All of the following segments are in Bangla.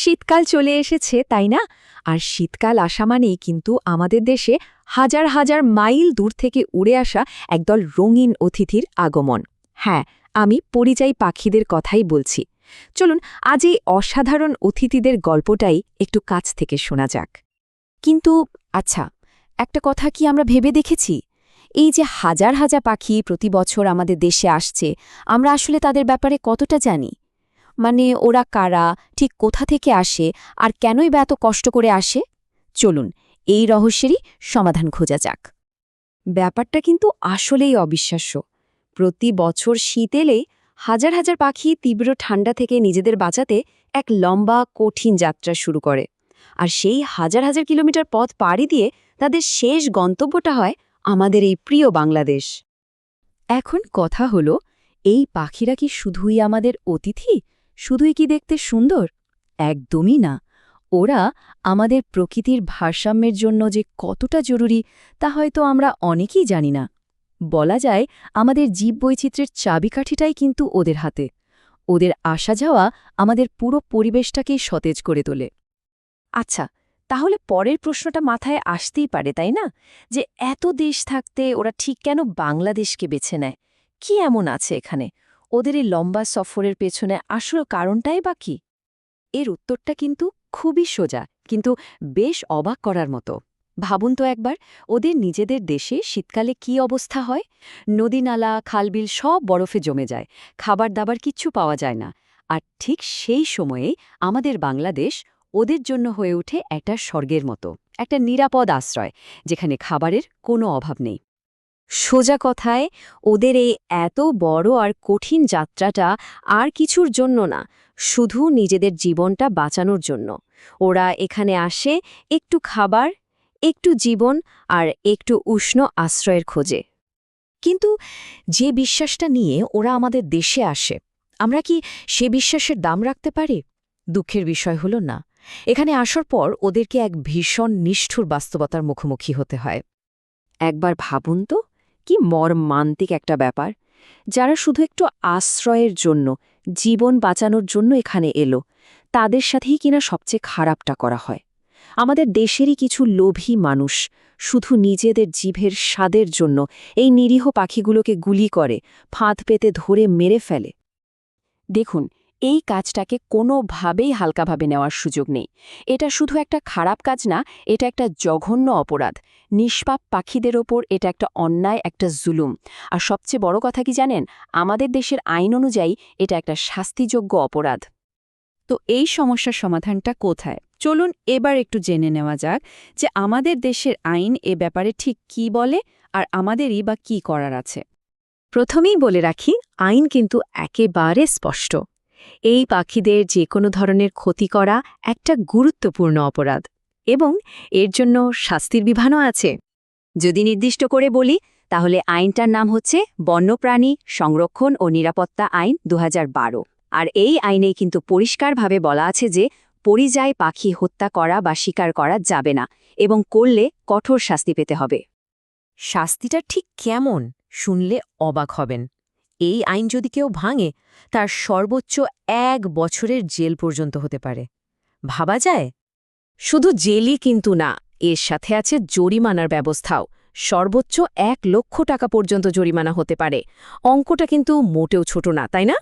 শীতকাল চলে এসেছে, তাই না? আর শীতকাল আসা মানেই কিন্তু আমাদের দেশে হাজার হাজার মাইল দূর থেকে উড়ে আসা একদল রঙিন অতিথির আগমন। হ্যাঁ আমি পরিযায়ী পাখিদের কথাই বলছি। চলুন, আজ এই অসাধারণ অতিথিদের গল্পটাই একটু কাছ থেকে শোনা যাক। কিন্তু আচ্ছা একটা কথা কি আমরা ভেবে দেখেছি? এই যে হাজার হাজার পাখি প্রতি বছর আমাদের দেশে আসছে, আমরা আসলে তাদের ব্যাপারে কতটা জানি? মানে ওরা কারা, ঠিক কোথা থেকে আসে, আর কেনই বা এত কষ্ট করে আসে? চলুন, এই রহস্যেরই সমাধান খোঁজা যাক। ব্যাপারটা কিন্তু আসলেই অবিশ্বাস্য। প্রতি বছর শীত এলেই হাজার হাজার পাখি তীব্র ঠান্ডা থেকে নিজেদের বাঁচাতে এক লম্বা, কঠিন যাত্রা শুরু করে। আর সেই হাজার হাজার কিলোমিটার পথ পাড়ি দিয়ে তাদের শেষ গন্তব্যটা হয় আমাদের এই প্রিয় বাংলাদেশ। এখন কথা হলো, এই পাখিরা কি শুধুই আমাদের অতিথি? শুধুই কি দেখতে সুন্দর? একদমই না। ওরা আমাদের প্রকৃতির ভারসাম্যের জন্য যে কতটা জরুরি, তা হয়তো আমরা অনেকেই জানি না। বলা যায়, আমাদের জীববৈচিত্র্যের চাবিকাঠিটাই কিন্তু ওদের হাতে। ওদের আসা যাওয়া আমাদের পুরো পরিবেশটাকেই সতেজ করে তোলে। আচ্ছা তাহলে পরের প্রশ্নটা মাথায় আসতেই পারে, তাই না? যে এত দেশ থাকতে ওরা ঠিক কেন বাংলাদেশকে বেছে নেয়? কি এমন আছে এখানে? ওদের এই লম্বা সফরের পেছনে আসল কারণটাই বা কি? এর উত্তরটা কিন্তু খুবই সোজা, কিন্তু বেশ অবাক করার মতো। ভাবুন তো একবার, ওদের নিজেদের দেশে শীতকালে কি অবস্থা হয়? নদী-নালা খালবিল সব বরফে জমে যায় খাবার দাবার কিচ্ছু পাওয়া যায় না। আর ঠিক সেই সময়ে আমাদের বাংলাদেশ ওদের জন্য হয়ে ওঠে একটা স্বর্গের মতো, একটা নিরাপদ আশ্রয়, যেখানে খাবারের কোনো অভাব নেই। সোজা কথায়, ওদের এই এত বড় আর কঠিন যাত্রাটা আর কিছুর জন্য না, শুধু নিজেদের জীবনটা বাঁচানোর জন্য। ওরা এখানে আসে একটু খাবার, একটু জীবন আর একটু উষ্ণ আশ্রয়ের খোঁজে। কিন্তু যে বিশ্বাসটা নিয়ে ওরা আমাদের দেশে আসে, আমরা কি সে বিশ্বাসের দাম রাখতে পারি? দুঃখের বিষয় হল না। এখানে আসার পর ওদেরকে এক ভীষণ নিষ্ঠুর বাস্তবতার মুখোমুখি হতে হয়। একবার ভাবুন তো কি মর্মান্তিক একটা ব্যাপার, যারা শুধু একটু আশ্রয়ের জন্য, জীবন বাঁচানোর জন্য এখানে এলো, তাদের সাথেই কিনা সবচেয়ে খারাপটা করা হয়। আমাদের দেশেরই কিছু লোভী মানুষ শুধু নিজেদের জিভের স্বাদের জন্য এই নিরীহ পাখিগুলোকে গুলি করে, ফাঁদ পেতে ধরে মেরে ফেলে। দেখুন এই কাজটাকে কোনোভাবেই হালকাভাবে নেওয়ার সুযোগ নেই। এটা শুধু একটা খারাপ কাজ না, এটা একটা জঘন্য অপরাধ। নিষ্পাপ পাখিদের ওপর এটা একটা অন্যায়, একটা জুলুম। আর সবচেয়ে বড় কথা কি জানেন? আমাদের দেশের আইন অনুযায়ী এটা একটা শাস্তিযোগ্য অপরাধ। তো এই সমস্যার সমাধানটা কোথায়? চলুন এবার একটু জেনে নেওয়া যাক যে আমাদের দেশের আইন এ ব্যাপারে ঠিক কি বলে আর আমাদেরই বা কি করার আছে। প্রথমেই বলে রাখি, আইন কিন্তু একেবারে স্পষ্ট। এই পাখিদের যে কোনো ধরনের ক্ষতি করা একটা গুরুত্বপূর্ণ অপরাধ এবং এর জন্য শাস্তির বিধানও আছে। যদি নির্দিষ্ট করে বলি, তাহলে আইনটার নাম হচ্ছে বন্যপ্রাণী সংরক্ষণ ও নিরাপত্তা আইন দুহাজার বারো। আর এই আইনেই কিন্তু পরিষ্কারভাবে বলা আছে যে পরিযায় পাখি হত্যা করা বা শিকার করা যাবে না এবং করলে কঠোর শাস্তি পেতে হবে। শাস্তিটা ঠিক কেমন শুনলে অবাক হবেন। এই আইন যদি কেউ ভাঙে, তার সর্বোচ্চ এক বছরের জেল পর্যন্ত হতে পারে। ভাবা যায়? শুধু জেলই কিন্তু না, এর সাথে আছে জরিমানার ব্যবস্থাও। সর্বোচ্চ এক লক্ষ টাকা পর্যন্ত জরিমানা হতে পারে। অঙ্কটা কিন্তু মোটেও ছোট না, তাই না?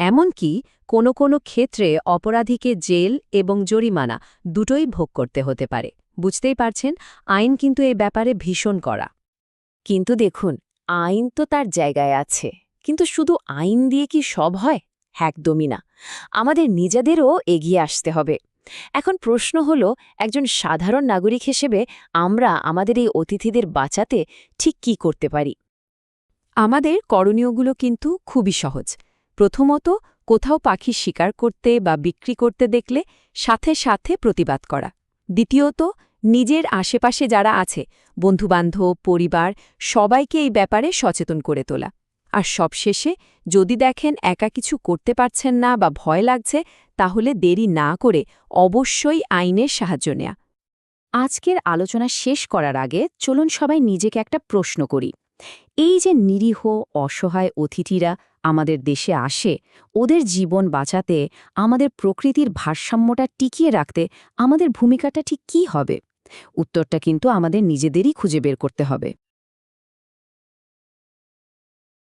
এমনকি কোনো কোনো ক্ষেত্রে অপরাধীকে জেল এবং জরিমানা দুটোই ভোগ করতে হতে পারে। বুঝতেই পারছেন, আইন কিন্তু এ ব্যাপারে ভীষণ করা কিন্তু দেখুন, আইন তো তার জায়গায় আছে। কিন্তু শুধু আইন দিয়ে কি সব হয়? একদমই না। আমাদের নিজেদেরও এগিয়ে আসতে হবে। এখন প্রশ্ন হল, একজন সাধারণ নাগরিক হিসেবে আমরা আমাদের এই অতিথিদের বাঁচাতে ঠিক কি করতে পারি? আমাদের করণীয়গুলো কিন্তু খুবই সহজ। প্রথমত, কোথাও পাখি শিকার করতে বা বিক্রি করতে দেখলে সাথে সাথে প্রতিবাদ করা। দ্বিতীয়ত, নিজের আশেপাশে যারা আছে, বন্ধুবান্ধব, পরিবার, সবাইকে এই ব্যাপারে সচেতন করে তোলা। আর সবশেষে যদি দেখেন একা কিছু করতে পারছেন না বা ভয় লাগছে, তাহলে দেরি না করে অবশ্যই আইনের সাহায্য নেয়া। আজকের আলোচনা শেষ করার আগে চলুন সবাই নিজেকে একটা প্রশ্ন করি। এই যে নিরীহ, অসহায় অতিথিরা আমাদের দেশে আসে, ওদের জীবন বাঁচাতে, আমাদের প্রকৃতির ভারসাম্যটা টিকিয়ে রাখতে আমাদের ভূমিকাটা ঠিক কী হবে? উত্তরটা কিন্তু আমাদের নিজেদেরই খুঁজে বের করতে হবে।